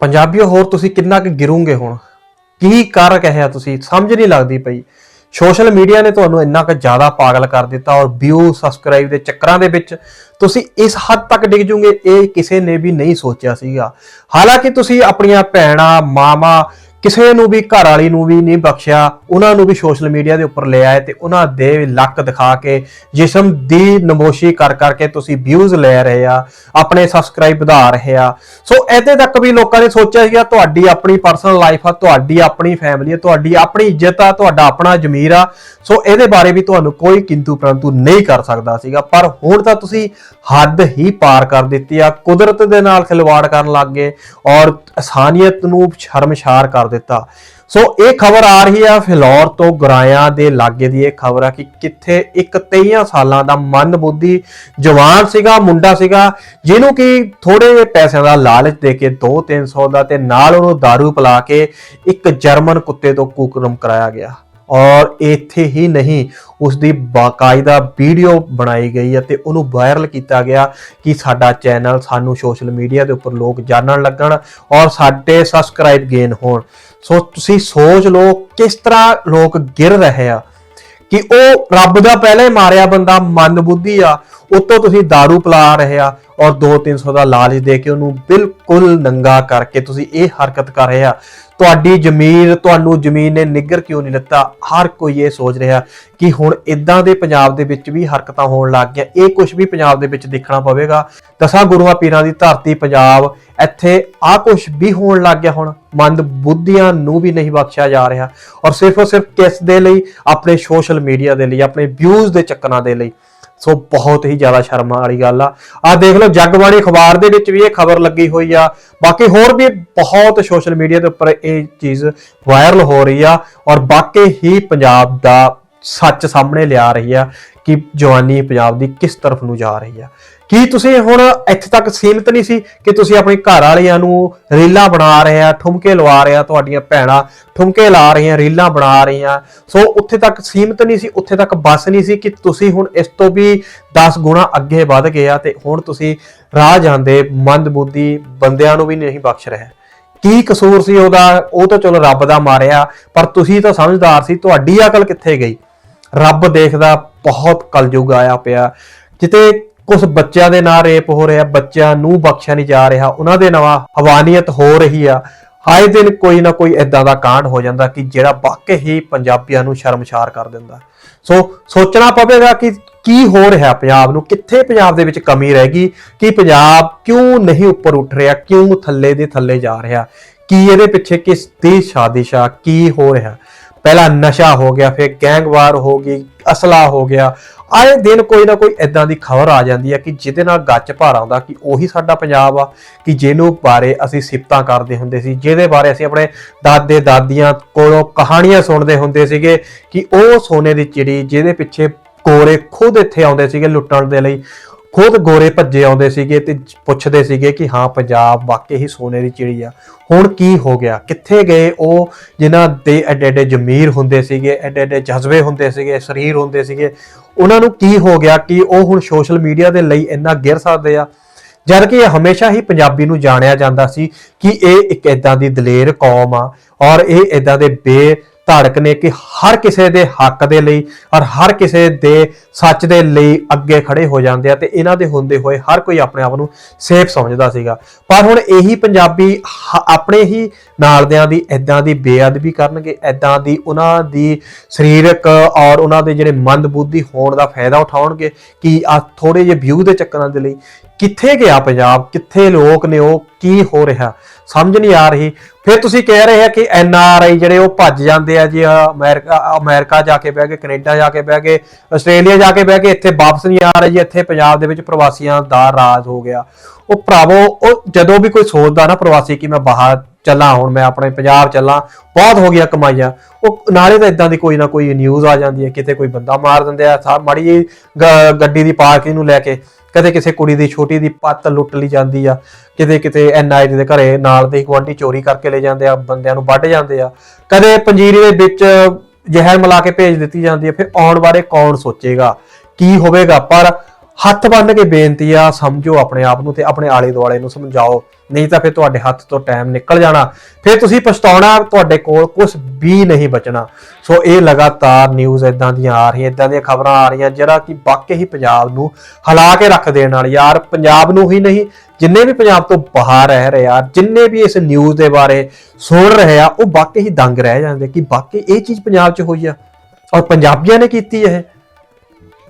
ਪੰਜਾਬੀਓ ਹੋਰ ਤੁਸੀਂ ਕਿੰਨਾ ਕੁ ਗਿਰੋਗੇ ਹੁਣ? ਕੀ ਕਰ ਕਹਿਆ ਤੁਸੀਂ? ਸਮਝ ਨਹੀਂ ਲੱਗਦੀ ਪਈ। ਸੋਸ਼ਲ ਮੀਡੀਆ ਨੇ ਤੁਹਾਨੂੰ ਇੰਨਾ ਕੁ ਜ਼ਿਆਦਾ ਪਾਗਲ ਕਰ ਦਿੱਤਾ ਔਰ ਵਿਊ ਸਬਸਕ੍ਰਾਈਬ ਦੇ ਚੱਕਰਾਂ ਦੇ ਵਿੱਚ ਤੁਸੀਂ ਇਸ ਹੱਦ ਤੱਕ ਡਿੱਗ ਜੂਗੇ, ਇਹ ਕਿਸੇ ਨੇ ਵੀ ਨਹੀਂ ਸੋਚਿਆ ਸੀਗਾ। ਹਾਲਾਂਕਿ ਤੁਸੀਂ ਆਪਣੀਆਂ ਭੈਣਾਂ, ਮਾਵਾਂ ਕਿਸੇ ਨੂੰ ਵੀ, ਘਰ ਵਾਲੀ ਨੂੰ ਵੀ ਨਹੀਂ ਬਖਸ਼ਿਆ, ਉਹਨਾਂ ਨੂੰ ਵੀ ਸੋਸ਼ਲ ਮੀਡੀਆ ਦੇ ਉੱਪਰ ਲੈ ਆਏ ਤੇ ਉਹਨਾਂ ਦੇ ਲੱਕ ਦਿਖਾ ਕੇ ਜਿਸਮ ਦੀ ਨਮੋਸ਼ੀ ਕਰ ਕਰਕੇ ਤੁਸੀਂ ਵਿਊਜ਼ ਲੈ ਰਹੇ ਆ, ਆਪਣੇ ਸਬਸਕ੍ਰਾਈਬ ਵਧਾ ਰਹੇ ਆ। ਸੋ ਇਹਦੇ ਤੱਕ ਵੀ ਲੋਕਾਂ ਨੇ ਸੋਚਿਆ ਸੀਗਾ, ਤੁਹਾਡੀ ਆਪਣੀ ਪਰਸਨਲ ਲਾਈਫ ਆ, ਤੁਹਾਡੀ ਆਪਣੀ ਫੈਮਿਲੀ ਆ, ਤੁਹਾਡੀ ਆਪਣੀ ਇੱਜ਼ਤ ਆ, ਤੁਹਾਡਾ ਆਪਣਾ ਜ਼ਮੀਰ ਆ। ਸੋ ਇਹਦੇ ਬਾਰੇ ਵੀ ਤੁਹਾਨੂੰ ਕੋਈ ਕਿੰਤੂ ਪਰੰਤੂ ਨਹੀਂ ਕਰ ਸਕਦਾ ਸੀਗਾ, ਪਰ ਹੁਣ ਤਾਂ ਤੁਸੀਂ ਹੱਦ ਹੀ ਪਾਰ ਕਰ ਦਿੱਤੀ ਆ, ਕੁਦਰਤ ਦੇ ਨਾਲ ਖਿਲਵਾੜ ਕਰਨ ਲੱਗ ਗਏ ਔਰ ਅਸਾਨੀਅਤ ਨੂੰ ਸ਼ਰਮਸ਼ਾਰ ਕਰ ਦਿੱਤਾ। ਸੋ ਇਹ ਖਬਰ ਆ ਰਹੀ ਆ ਫਿਲੌਰ ਤੋਂ ਗੁਰਾਇਆਂ ਦੇ ਲਾਗੇ ਦੀ ਇਹ ਖਬਰ ਆ ਕਿ ਕਿੱਥੇ ਇੱਕ 23 ਸਾਲਾਂ ਦਾ ਮੰਦਬੁੱਧੀ ਜਵਾਨ ਸੀਗਾ, ਮੁੰਡਾ ਸੀਗਾ, ਜਿਹਨੂੰ ਕਿ ਥੋੜੇ ਜਿਹੇ ਪੈਸਿਆਂ ਦਾ ਲਾਲਚ ਦੇ ਕੇ 2-300 ਦਾ ਤੇ ਨਾਲ ਉਹਨੂੰ दारू ਪਿਲਾ ਕੇ ਇੱਕ ਜਰਮਨ ਕੁੱਤੇ ਤੋਂ ਕੁਕਰਮ ਕਰਾਇਆ ਗਿਆ। ਔਰ ਇੱਥੇ ਹੀ ਨਹੀਂ ਉਸ ਦੀ ਬਾਕਾਇਦਾ ਵੀਡੀਓ ਬਣਾਈ ਗਈ ਅਤੇ ਉਹਨੂੰ ਵਾਇਰਲ ਕੀਤਾ ਗਿਆ ਕਿ ਸਾਡਾ ਚੈਨਲ ਸਾਨੂੰ ਸੋਸ਼ਲ ਮੀਡੀਆ ਦੇ ਉੱਪਰ ਲੋਕ ਜਾਣਨ ਲੱਗਣ ਔਰ ਸਾਡੇ ਸਬਸਕ੍ਰਾਈਬ ਗੇਨ ਹੋਣ। ਸੋ ਤੁਸੀਂ ਸੋਚ ਲਓ ਕਿਸ ਤਰ੍ਹਾਂ ਲੋਕ ਗਿਰ ਰਹੇ ਆ ਕਿ ਉਹ ਰੱਬ ਦਾ ਪਹਿਲੇ ਮਾਰਿਆ ਬੰਦਾ ਮੰਦਬੁੱਧੀ ਆ ਉੱਤੋਂ ਤੁਸੀਂ दारू ਪਿਲਾ ਰਹੇ ਆ ਔਰ 2-300 ਦਾ ਲਾਲਚ ਦੇ ਕੇ ਉਹਨੂੰ ਬਿਲਕੁਲ ਨੰਗਾ ਕਰਕੇ ਤੁਸੀਂ ਇਹ ਹਰਕਤ ਕਰ ਰਹੇ ਆ। ਤੁਹਾਡੀ ਜ਼ਮੀਨ, ਤੁਹਾਨੂੰ ਜ਼ਮੀਨ ਨੇ ਨਿੱਗਰ ਕਿਉਂ ਨਹੀਂ ਦਿੱਤਾ? ਹਰ ਕੋਈ ਇਹ ਸੋਚ ਰਿਹਾ ਕਿ ਹੁਣ ਇਦਾਂ ਦੇ ਪੰਜਾਬ ਦੇ ਵਿੱਚ ਵੀ ਹਰਕਤਾਂ ਹੋਣ ਲੱਗ ਗਿਆ ਇਹ ਕੁਝ ਵੀ ਪੰਜਾਬ ਦੇ ਵਿੱਚ ਦੇਖਣਾ ਪਵੇਗਾ। ਦਸਾਂ ਗੁਰੂਆਂ ਪੀਰਾਂ ਦੀ ਧਰਤੀ ਪੰਜਾਬ, ਇੱਥੇ ਆ ਕੁਝ ਵੀ ਹੋਣ ਲੱਗ ਗਿਆ ਹੁਣ। ਮੰਦ ਬੁੱਧੀਆਂ ਨੂੰ ਵੀ ਨਹੀਂ ਬਖਸ਼ਿਆ ਜਾ ਰਿਹਾ। ਔਰ ਸਿਰਫ ਔਰ ਸਿਰਫ ਕਿਸ ਦੇ ਲਈ? ਆਪਣੇ ਸੋਸ਼ਲ ਮੀਡੀਆ ਦੇ ਲਈ, ਆਪਣੇ ਵਿਊਜ਼ ਦੇ ਚੱਕਰਾਂ ਦੇ ਲਈ। ਸੋ ਬਹੁਤ ਹੀ ਜ਼ਿਆਦਾ ਸ਼ਰਮ ਵਾਲੀ ਗੱਲ ਆ। ਆ ਦੇਖ ਲਓ, ਜਗਬਾਣੀ ਅਖਬਾਰ ਦੇ ਵਿੱਚ ਵੀ ਇਹ ਖਬਰ ਲੱਗੀ ਹੋਈ ਆ। ਬਾਕੀ ਹੋਰ ਵੀ ਬਹੁਤ ਸੋਸ਼ਲ ਮੀਡੀਆ ਦੇ ਉੱਪਰ ਇਹ ਚੀਜ਼ ਵਾਇਰਲ ਹੋ ਰਹੀ ਆ ਔਰ ਬਾਕੀ ਹੀ ਪੰਜਾਬ ਦਾ ਸੱਚ ਸਾਹਮਣੇ ਲਿਆ ਰਹੀ ਆ ਕਿ ਜਵਾਨੀ ਪੰਜਾਬ ਦੀ ਕਿਸ ਤਰਫ ਨੂੰ ਜਾ ਰਹੀ ਆ। ਕੀ ਤੁਸੀਂ ਹੁਣ ਇੱਥੇ ਤੱਕ ਸੀਮਿਤ ਨਹੀਂ ਸੀ ਕਿ ਤੁਸੀਂ ਆਪਣੇ ਘਰ ਵਾਲਿਆਂ ਨੂੰ ਰੀਲਾਂ ਬਣਾ ਰਹੇ ਆ, ਠੁਮਕੇ ਲਵਾ ਰਹੇ ਆ ਤੁਹਾਡੀਆਂ ਭੈਣਾਂ, ਠੁਮਕੇ ਲਾ ਰਹੀਆਂ, ਰੀਲਾਂ ਬਣਾ ਰਹੀਆਂ। ਸੋ ਉੱਥੇ ਤੱਕ ਸੀਮਿਤ ਨਹੀਂ ਸੀ, ਉੱਥੇ ਤੱਕ ਬਸ ਨਹੀਂ ਸੀ ਕਿ ਤੁਸੀਂ ਹੁਣ ਇਸ ਤੋਂ ਵੀ 10 ਗੁਣਾ ਅੱਗੇ ਵੱਧ ਗਏ ਆ ਤੇ ਹੁਣ ਤੁਸੀਂ ਰਾਹ ਜਾਂਦੇ ਮੰਦਬੁੱਧੀ ਬੰਦਿਆਂ ਨੂੰ ਵੀ ਨਹੀਂ ਬਖਸ਼ ਰਿਹਾ। ਕੀ ਕਸੂਰ ਸੀ ਉਹਦਾ? ਉਹ ਤਾਂ ਚਲੋ ਰੱਬ ਦਾ ਮਾਰਿਆ, ਪਰ ਤੁਸੀਂ ਤਾਂ ਸਮਝਦਾਰ ਸੀ, ਤੁਹਾਡੀ ਅਕਲ ਕਿੱਥੇ ਗਈ? ਰੱਬ ਦੇਖਦਾ ਬਹੁਤ ਕਲਯੁਗ ਆਇਆ ਪਿਆ। ਜਿੱਤੇ ਕੁਝ ਬੱਚਿਆਂ ਦੇ ਨਾਲ ਰੇਪ ਹੋ ਰਿਹਾ, ਬੱਚਿਆਂ ਨੂੰ ਬਖਸ਼ਿਆ ਨਹੀਂ ਜਾ ਰਿਹਾ, ਉਹਨਾਂ ਦੇ ਨਾਲ ਹਵਾਨੀਅਤ ਹੋ ਰਹੀ ਆ। ਆਏ ਦਿਨ ਕੋਈ ਨਾ ਕੋਈ ਇਦਾਂ ਦਾ ਕਾਂਡ ਹੋ ਜਾਂਦਾ ਕਿ ਜਿਹੜਾ ਵਾਕਈ ਹੀ ਪੰਜਾਬੀਆਂ ਨੂੰ ਸ਼ਰਮਸ਼ਾਰ ਕਰ ਦਿੰਦਾ। ਸੋ ਸੋਚਣਾ ਪਵੇਗਾ ਕਿ ਕੀ ਹੋ ਰਿਹਾ ਪੰਜਾਬ ਨੂੰ, ਕਿੱਥੇ ਪੰਜਾਬ ਦੇ ਵਿੱਚ ਕਮੀ ਰਹਿ ਗਈ, ਕਿ ਪੰਜਾਬ ਕਿਉਂ ਨਹੀਂ ਉੱਪਰ ਉੱਠ ਰਿਹਾ, ਕਿਉਂ ਥੱਲੇ ਦੇ ਥੱਲੇ ਜਾ ਰਿਹਾ, ਕੀ ਇਹਦੇ ਪਿੱਛੇ ਕਿਸ ਦੀ ਸਾਜਿਸ਼ ਆ, ਕੀ ਹੋ ਰਿਹਾ। ਪਹਿਲਾਂ ਨਸ਼ਾ ਹੋ ਗਿਆ, ਫਿਰ ਗੈਂਗਵਾਰ ਹੋ ਗਈ, ਅਸਲਾ ਹੋ ਗਿਆ। ਆਏ ਦਿਨ ਕੋਈ ਨਾ ਕੋਈ ਇਦਾਂ ਦੀ ਖਬਰ ਆ ਜਾਂਦੀ ਹੈ ਕਿ ਜਿਹਦੇ ਨਾਲ ਗੱਚ ਭਾਰ ਆਉਂਦਾ ਕਿ ਉਹੀ ਸਾਡਾ ਪੰਜਾਬ ਆ, ਕਿ ਜਿਹਨੂੰ ਬਾਰੇ ਅਸੀਂ ਸਿਫਤਾਂ ਕਰਦੇ ਹੁੰਦੇ ਸੀ, ਜਿਹਦੇ ਬਾਰੇ ਅਸੀਂ ਆਪਣੇ ਦਾਦੇ ਦਾਦੀਆਂ ਕੋਲੋਂ ਕਹਾਣੀਆਂ ਸੁਣਦੇ ਹੁੰਦੇ ਸੀਗੇ ਕਿ ਉਹ ਸੋਨੇ ਦੀ ਚਿੜੀ ਜਿਹਦੇ ਪਿੱਛੇ ਗੋਰੇ ਖੁਦ ਇੱਥੇ ਆਉਂਦੇ ਸੀਗੇ ਲੁੱਟਣ ਦੇ ਲਈ। ਖੁਦ ਗੋਰੇ ਭੱਜੇ ਆਉਂਦੇ ਸੀਗੇ ਤੇ ਪੁੱਛਦੇ ਸੀਗੇ ਕਿ ਹਾਂ, ਪੰਜਾਬ ਵਾਕਈ ਹੀ ਸੋਨੇ ਦੀ ਚਿੜੀ ਆ। ਹੁਣ ਕੀ ਹੋ ਗਿਆ? ਕਿੱਥੇ ਗਏ ਉਹ ਜਿਨ੍ਹਾਂ ਦੇ ਐਡੇ ਐਡੇ ਜ਼ਮੀਰ ਹੁੰਦੇ ਸੀਗੇ, ਐਡੇ ਐਡੇ ਜਜ਼ਬੇ ਹੁੰਦੇ ਸੀਗੇ, ਸਰੀਰ ਹੁੰਦੇ ਸੀਗੇ? ਉਹਨਾਂ ਨੂੰ ਕੀ ਹੋ ਗਿਆ ਕਿ ਉਹ ਹੁਣ ਸੋਸ਼ਲ ਮੀਡੀਆ ਦੇ ਲਈ ਇੰਨਾ ਗਿਰ ਸਕਦੇ ਆ? ਜਦ ਕਿ ਇਹ ਹਮੇਸ਼ਾ ਹੀ ਪੰਜਾਬੀ ਨੂੰ ਜਾਣਿਆ ਜਾਂਦਾ ਸੀ ਕਿ ਇਹ ਇੱਕ ਇਦਾਂ ਦੀ ਦਲੇਰ ਕੌਮ ਆ ਔਰ ਇਹ ਇਦਾਂ ਦੇ ਬੇ ਧੜਕ ਨੇ ਕਿ ਹਰ ਕਿਸੇ ਦੇ ਹੱਕ ਦੇ ਲਈ ਔਰ ਹਰ ਕਿਸੇ ਦੇ ਸੱਚ ਦੇ ਲਈ ਅੱਗੇ ਖੜੇ ਹੋ ਜਾਂਦੇ ਆ ਤੇ ਇਹਨਾਂ ਦੇ ਹੁੰਦੇ ਹੋਏ ਹਰ ਕੋਈ ਆਪਣੇ ਆਪ ਨੂੰ ਸੇਫ ਸਮਝਦਾ ਸੀਗਾ। ਪਰ ਹੁਣ ਇਹੀ ਪੰਜਾਬੀ ਆਪਣੇ ਹੀ ਨਾਲਦਿਆਂ ਦੀ ਇਦਾਂ ਦੀ ਬੇਅਦਬੀ ਕਰਨਗੇ ਇਦਾਂ ਦੀ ਉਹਨਾਂ ਦੀ ਸਰੀਰਕ ਔਰ ਉਹਨਾਂ ਦੇ ਜਿਹੜੇ ਮੰਦਬੁੱਧੀ ਹੋਣ ਦਾ ਫਾਇਦਾ ਉਠਾਉਣਗੇ ਕਿ ਆ ਥੋੜੇ ਜਿਹੇ ਵਿਊ ਦੇ ਚੱਕਰਾਂ ਦੇ ਲਈ ਕਿੱਥੇ ਗਿਆ ਪੰਜਾਬ, ਕਿੱਥੇ ਲੋਕ ਨੇ ਉਹ, ਕੀ ਹੋ ਰਿਹਾ? ਸਮਝ ਨਹੀਂ ਆ ਰਹੀ। ਫਿਰ ਤੁਸੀਂ ਕਹਿ ਰਹੇ ਆ ਕਿ ਐਨ ਆਰ ਆਈ ਜਿਹੜੇ ਉਹ ਭੱਜ ਜਾਂਦੇ ਆ ਜੀ, ਅਹ ਅਮਰੀਕਾ ਅਮਰੀਕਾ ਜਾ ਕੇ ਬਹਿ ਕੇ ਕੈਨੇਡਾ ਜਾ ਕੇ ਬਹਿ ਕੇ ਆਸਟ੍ਰੇਲੀਆ ਜਾ ਕੇ ਬਹਿ ਕੇ ਇੱਥੇ ਵਾਪਸ ਨਹੀਂ ਆ ਰਹੇ ਜੀ ਇੱਥੇ ਪੰਜਾਬ ਦੇ ਵਿੱਚ ਪ੍ਰਵਾਸੀਆਂ ਦਾ ਰਾਜ ਹੋ ਗਿਆ। ਉਹ ਭਰਾਵੋ, ਉਹ ਜਦੋਂ ਵੀ ਕੋਈ ਸੋਚਦਾ ਨਾ ਪ੍ਰਵਾਸੀ ਕਿ ਮੈਂ ਬਾਹਰ ਚੱਲਾਂ, ਹੁਣ ਮੈਂ ਆਪਣੇ ਪੰਜਾਬ ਚੱਲਾਂ, ਬਹੁਤ ਹੋ ਗਿਆ ਕਮਾਈਆਂ। ਉਹ ਨਾਲੇ ਤਾਂ ਇਦਾਂ ਦੀ ਕੋਈ ਨਾ ਕੋਈ ਨਿਊਜ਼ ਆ ਜਾਂਦੀ ਹੈ, ਕਿਤੇ ਕੋਈ ਬੰਦਾ ਮਾਰ ਦਿੰਦੇ ਆ ਮਾੜੀ ਜੀ ਗੱਡੀ ਦੀ ਪਾਰਕਿੰਗ ਨੂੰ ਲੈ ਕੇ। ਕਦੇ ਕਿਸੇ ਕੁੜੀ ਦੀ ਛੋਟੀ ਦੀ ਪੱਤ ਲੁੱਟ ਲਈ ਜਾਂਦੀ ਆ, ਕਿਤੇ ਕਿਤੇ ਐਨਆਈ ਦੇ ਘਰੇ ਨਾਲ ਦੇ ਗੁਆਂਢੀ ਚੋਰੀ ਕਰਕੇ ਲੈ ਜਾਂਦੇ ਆ, ਬੰਦਿਆਂ ਨੂੰ ਵੱਢ ਜਾਂਦੇ ਆ। ਕਦੇ ਪੰਜੀਰੀ ਦੇ ਵਿੱਚ ਜ਼ਹਿਰ ਮਿਲਾ ਕੇ ਭੇਜ ਦਿੱਤੀ ਜਾਂਦੀ ਹੈ ਫਿਰ ਆਉਣ ਬਾਰੇ ਕੌਣ ਸੋਚੇਗਾ? ਕੀ ਹੋਵੇਗਾ? ਪਰ ਹੱਥ ਬੰਨ ਕੇ ਬੇਨਤੀ ਆ, ਸਮਝੋ ਆਪਣੇ ਆਪ ਨੂੰ ਤੇ ਆਪਣੇ ਆਲੇ ਦੁਆਲੇ ਨੂੰ ਸਮਝਾਓ। ਨਹੀਂ ਤਾਂ ਫਿਰ ਤੁਹਾਡੇ ਹੱਥ ਤੋਂ ਟਾਈਮ ਨਿਕਲ ਜਾਣਾ। ਫਿਰ ਤੁਸੀਂ ਪਛਤਾਉਣਾ, ਤੁਹਾਡੇ ਕੋਲ ਕੁਝ ਵੀ ਨਹੀਂ ਬਚਣਾ। ਸੋ ਇਹ ਲਗਾਤਾਰ ਨਿਊਜ਼ ਇਦਾਂ ਦੀਆਂ ਆ ਰਹੀਆਂ ਇਦਾਂ ਦੀਆਂ ਖਬਰਾਂ ਆ ਰਹੀਆਂ, ਜਿਹੜਾ ਕਿ ਵਾਕਈ ਹੀ ਪੰਜਾਬ ਨੂੰ ਹਿਲਾ ਕੇ ਰੱਖ ਦੇਣ ਵਾਲੀ ਯਾਰ, ਪੰਜਾਬ ਨੂੰ ਹੀ ਨਹੀਂ, ਜਿੰਨੇ ਵੀ ਪੰਜਾਬ ਤੋਂ ਬਾਹਰ ਰਹਿ ਰਹੇ ਆ, ਜਿੰਨੇ ਵੀ ਇਸ ਨਿਊਜ਼ ਦੇ ਬਾਰੇ ਸੁਣ ਰਹੇ ਆ, ਉਹ ਵਾਕਈ ਹੀ ਦੰਗ ਰਹਿ ਜਾਂਦੇ ਕਿ ਵਾਕਈ ਇਹ ਚੀਜ਼ ਪੰਜਾਬ 'ਚ ਹੋਈ ਆ। ਔਰ ਪੰਜਾਬੀਆਂ ਨੇ ਕੀਤੀ ਇਹ।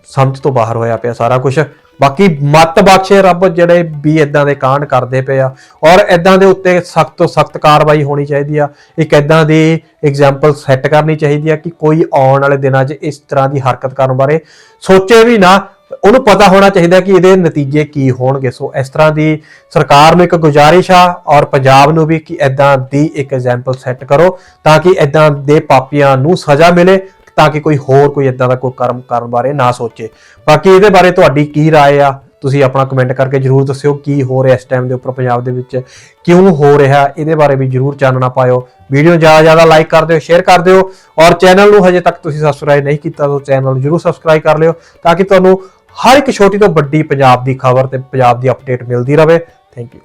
ਸਮਝ ਤੋਂ ਬਾਹਰ ਹੋਇਆ ਪਿਆ ਸਾਰਾ ਕੁਝ ਬਾਕੀ ਮਤ ਬਖਸ਼ੇ ਰੱਬ ਜਿਹੜੇ ਵੀ ਇਦਾਂ ਦੇ ਕਾਂਡ ਕਰਦੇ ਪਏ ਆ ਔਰ ਇਦਾਂ ਦੇ ਉੱਤੇ ਸਖਤ ਤੋਂ ਸਖਤ ਕਾਰਵਾਈ ਹੋਣੀ ਚਾਹੀਦੀ ਆ। ਇੱਕ ਇਦਾਂ ਦੀ ਐਗਜ਼ਾਮਪਲ ਸੈੱਟ ਕਰਨੀ ਚਾਹੀਦੀ ਆ ਕਿ ਕੋਈ ਆਉਣ ਵਾਲੇ ਦਿਨਾਂ 'ਚ ਇਸ ਤਰ੍ਹਾਂ ਦੀ ਹਰਕਤ ਕਰਨ ਬਾਰੇ ਸੋਚੇ ਵੀ ਨਾ, ਉਹਨੂੰ ਪਤਾ ਹੋਣਾ ਚਾਹੀਦਾ ਕਿ ਇਹਦੇ ਨਤੀਜੇ ਕੀ ਹੋਣਗੇ। ਸੋ ਇਸ ਤਰ੍ਹਾਂ ਦੀ ਸਰਕਾਰ ਨੂੰ ਇੱਕ ਗੁਜ਼ਾਰਿਸ਼ ਆ ਔਰ ਪੰਜਾਬ ਨੂੰ ਵੀ ਕਿ ਇਦਾਂ ਦੀ ਇੱਕ ਐਗਜ਼ਾਮਪਲ ਸੈੱਟ ਕਰੋ ਤਾਂ ਕਿ ਇਦਾਂ ਦੇ ਪਾਪੀਆਂ ਨੂੰ ਸਜ਼ਾ ਮਿਲੇ ਤਾਂ ਕਿ ਕੋਈ ਹੋਰ ਕੋਈ ਇਦਾਂ ਦਾ ਕੋਈ ਕਰਮ ਕਰਨ ਬਾਰੇ ਨਾ ਸੋਚੇ ਬਾਕੀ ਇਹਦੇ ਬਾਰੇ ਤੁਹਾਡੀ ਕੀ رائے ਆ ਤੁਸੀਂ ਆਪਣਾ ਕਮੈਂਟ ਕਰਕੇ ਜਰੂਰ ਦੱਸਿਓ ਕੀ ਹੋ ਰਿਹਾ ਇਸ ਟਾਈਮ ਦੇ ਉੱਪਰ ਪੰਜਾਬ ਦੇ ਵਿੱਚ ਕਿਉਂ ਹੋ ਰਿਹਾ ਇਹਦੇ ਬਾਰੇ ਵੀ ਜਰੂਰ ਚਾਨਣਾ ਪਾਇਓ ਵੀਡੀਓ ਨੂੰ ਜ਼ਿਆਦਾ ਜ਼ਿਆਦਾ ਲਾਈਕ ਕਰ ਦਿਓ ਸ਼ੇਅਰ ਕਰ ਦਿਓ ਔਰ ਚੈਨਲ ਨੂੰ ਹਜੇ ਤੱਕ ਤੁਸੀਂ ਸਬਸਕ੍ਰਾਈਬ ਨਹੀਂ ਕੀਤਾ ਤਾਂ ਚੈਨਲ ਨੂੰ ਜਰੂਰ ਸਬਸਕ੍ਰਾਈਬ ਕਰ ਲਿਓ ਤਾਂ ਕਿ ਤੁਹਾਨੂੰ ਹਰ ਇੱਕ ਛੋਟੀ ਤੋਂ ਵੱਡੀ ਪੰਜਾਬ ਦੀ ਖਬਰ ਤੇ ਪੰਜਾਬ ਦੀ ਅਪਡੇਟ ਮਿਲਦੀ ਰਹੇ ਥੈਂਕ ਯੂ